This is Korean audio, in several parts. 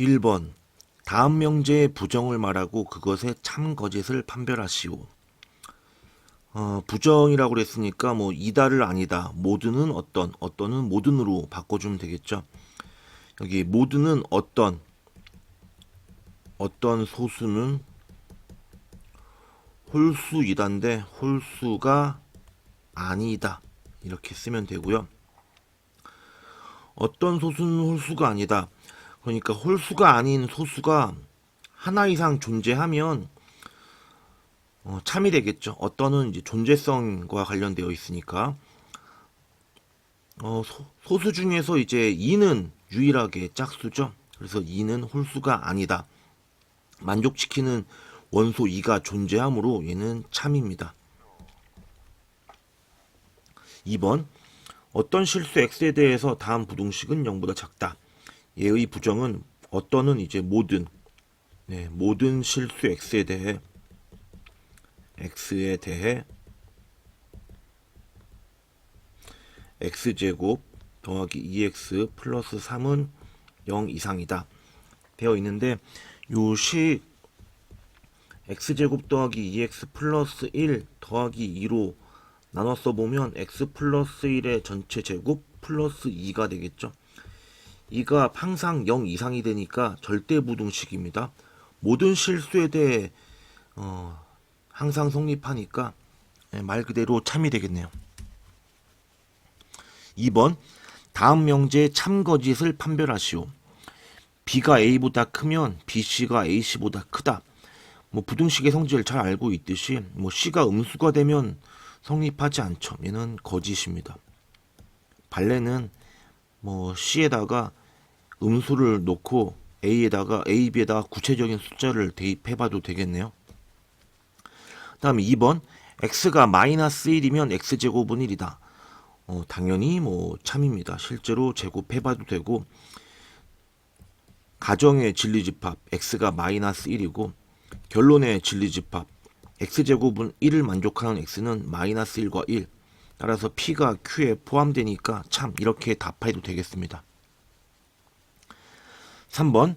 1번 다음 명제의 부정을 말하고 그것의 참 거짓을 판별하시오. 어, 부정이라고 그랬으니까 뭐 이다를 아니다. 모두는 어떤, 어떤은 모든으로 바꿔주면 되겠죠. 여기 모두는 어떤, 어떤 소수는 홀수이다인데 홀수가 아니다. 이렇게 쓰면 되고요. 어떤 소수는 홀수가 아니다. 그러니까 홀수가 아닌 소수가 하나 이상 존재하면 어, 참이 되겠죠. 어떤은 이제 존재성과 관련되어 있으니까 어, 소, 수 중에서 이제 2는 유일하게 짝수죠. 그래서 2는 홀수가 아니다. 만족시키는 원소 2가 존재하므로 얘는 참입니다. 2번 어떤 실수 x에 대해서 다음 부동식은 0보다 작다. 얘의 부정은 어떤은 이제 모든 네, 모든 실수 x에 대해 x에 대해 x제곱 더하기 2x 플러스 3은 0 이상이다 되어 있는데 요식 x제곱 더하기 2x 플러스 1 더하기 2로 나눠서 보면 x 플러스 1의 전체 제곱 플러스 2가 되겠죠. 2가 항상 0 이상이 되니까 절대부등식입니다. 모든 실수에 대해 어, 항상 성립하니까 예, 말 그대로 참이 되겠네요. 2번 다음 명제의 참거짓을 판별하시오. B가 A보다 크면 BC가 AC보다 크다. 뭐 부등식의 성질을 잘 알고 있듯이 뭐 C가 음수가 되면 성립하지 않죠. 얘는 거짓입니다. 발레는 뭐 C에다가 음수를 놓고 A에다가 A, B에다가 구체적인 숫자를 대입해 봐도 되겠네요. 다음에 2번 x가 마이너스 1이면 x제곱은 1이다. 어, 당연히 뭐 참입니다. 실제로 제곱해봐도 되고 가정의 진리집합 x가 마이너스 1이고 결론의 진리집합 x제곱은 1을 만족하는 x는 마이너스 1과 1 따라서 p가 q에 포함되니까 참 이렇게 답해도 되겠습니다. 3번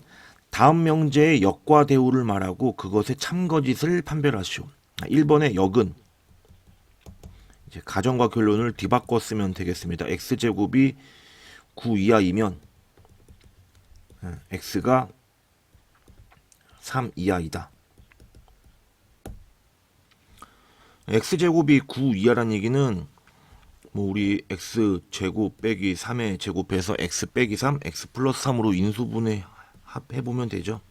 다음 명제의 역과 대우를 말하고 그것의 참거짓을 판별하시오. 1번의 역은 이제 가정과 결론을 뒤바꿔 쓰면 되겠습니다. x제곱이 9 이하이면 예, x가 3 이하이다. x제곱이 9 이하란 얘기는 뭐 우리 x제곱 빼기 3의 제곱해서 x 빼기 3, x 플러스 3으로 인수분해 해보면 되죠.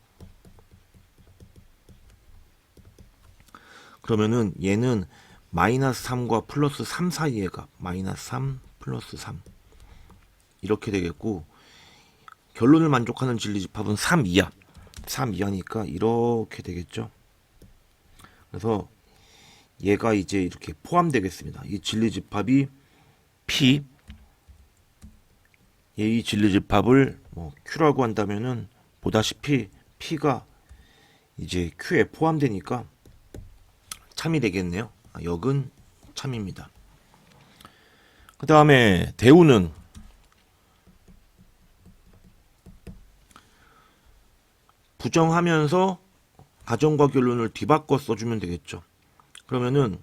그러면은 얘는 마이너스 3과 플러스 3 사이의 값 마이너스 3 플러스 3 이렇게 되겠고 결론을 만족하는 진리집합은 3 이하. 3 이하니까 이렇게 되겠죠. 그래서 얘가 이제 이렇게 포함되겠습니다. 이 진리집합이 P 이 진리 집합을 뭐 Q라고 한다면은 보다시피 P가 이제 Q에 포함되니까 참이 되겠네요. 아, 역은 참입니다. 그 다음에 대우는 부정하면서 가정과 결론을 뒤바꿔 써주면 되겠죠. 그러면은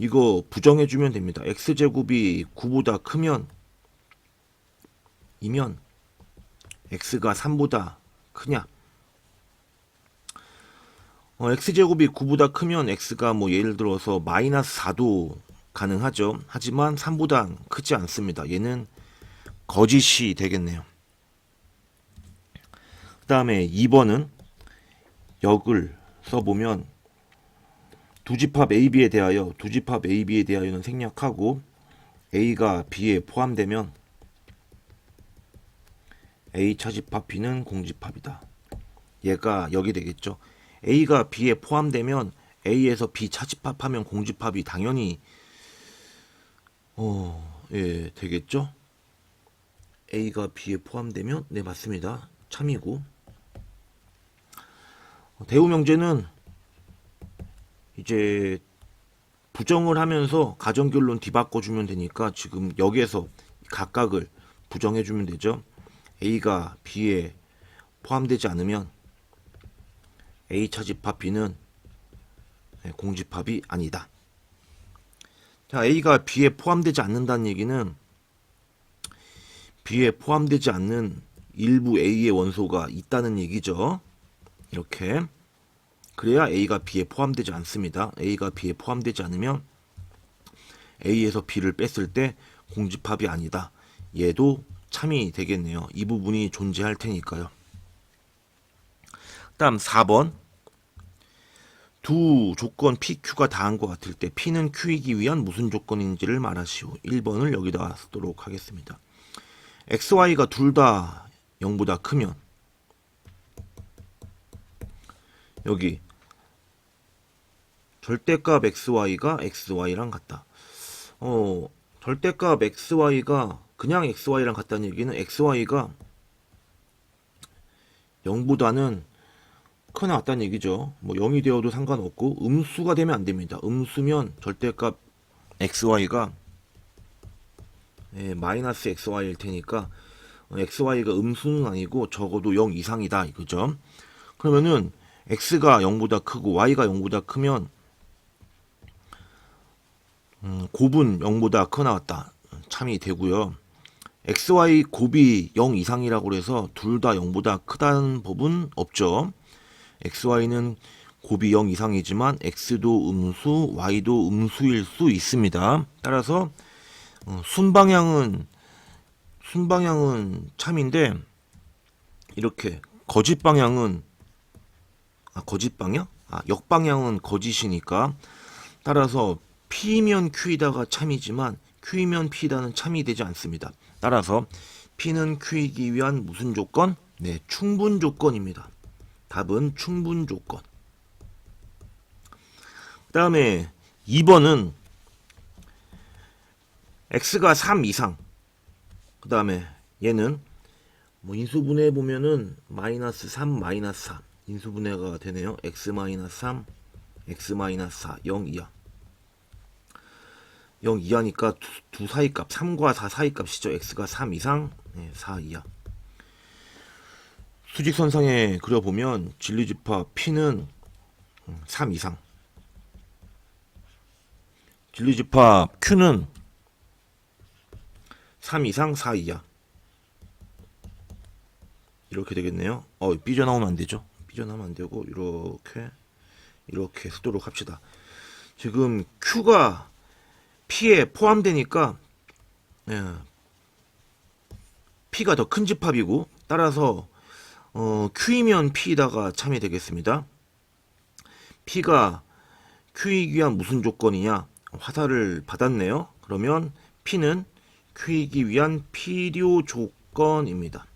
이거 부정해주면 됩니다. x제곱이 9보다 크면 이면 x가 3보다 크냐 어, x제곱이 9보다 크면 x가 뭐 예를 들어서 마이너스 4도 가능하죠. 하지만 3보다 크지 않습니다. 얘는 거짓이 되겠네요. 그 다음에 2번은 역을 써보면 두 집합 AB에 대하여 두 집합 AB에 대하여는 생략하고 A가 B에 포함되면 A 차집합 B는 공집합이다. 얘가 여기 되겠죠. A가 B에 포함되면 A에서 B 차집합하면 공집합이 당연히 어, 예, 되겠죠? A가 B에 포함되면 네, 맞습니다. 참이고 어, 대우 명제는 이제 부정을 하면서 가정결론 뒤바꿔 주면 되니까 지금 여기에서 각각을 부정해 주면 되죠. A가 B에 포함되지 않으면 A 차집합 B는 네, 공집합이 아니다. 자, A가 B에 포함되지 않는다는 얘기는 B에 포함되지 않는 일부 A의 원소가 있다는 얘기죠. 이렇게. 그래야 A가 B에 포함되지 않습니다. A가 B에 포함되지 않으면 A에서 B를 뺐을 때 공집합이 아니다. 얘도 참이 되겠네요. 이 부분이 존재할 테니까요. 다음 4번. 두 조건 P, Q가 다한 것 같을 때 P는 Q이기 위한 무슨 조건인지를 말하시오. 1번을 여기다 쓰도록 하겠습니다. X, Y가 둘 다 0보다 크면 여기 절대값 XY가 XY랑 같다. 어, 절대값 XY가 그냥 XY랑 같다는 얘기는 XY가 0보다는 크나 같다는 얘기죠. 뭐 0이 되어도 상관없고 음수가 되면 안 됩니다. 음수면 절대값 XY가 예, 마이너스 XY일 테니까 어, XY가 음수는 아니고 적어도 0 이상이다 이거죠. 그러면은 X가 0보다 크고 Y가 0보다 크면 음, 곱은 0보다 크나 같다. 참이 되고요. XY 곱이 0 이상이라고 해서 둘 다 0보다 크다는 법은 없죠. XY는 곱이 0 이상이지만 X도 음수, Y도 음수일 수 있습니다. 따라서 어, 순방향은 순방향은 참인데 이렇게 거짓 방향은 아 거짓 방향? 아 역방향은 거짓이니까 따라서 P면 Q이다가 참이지만 Q면 P다는 참이 되지 않습니다. 따라서 P는 Q이기 위한 무슨 조건? 네, 충분 조건입니다. 답은 충분 조건. 그 다음에 2번은 x가 3 이상. 그 다음에 얘는 뭐 인수분해 보면은 마이너스 3 마이너스 4 인수분해가 되네요. x 마이너스 3 x 마이너스 4 0 이하. 0 이하니까 두, 두 사이 값 3과 4 사이 값이죠. x가 3 이상? 네, 4 이하. 수직선상에 그려보면 진리집합 P는 3 이상. 진리집합 Q는 3 이상 4 이하. 이렇게 되겠네요. 어 삐져나오면 안 되죠? 삐져나오면 안 되고 이렇게 이렇게 쓰도록 합시다. 지금 Q가 P에 포함되니까 예, P가 더 큰 집합이고 따라서 어, Q이면 P다가 참이 되겠습니다. P가 Q이기 위한 무슨 조건이냐? 화살을 받았네요. 그러면 P는 Q이기 위한 필요 조건입니다.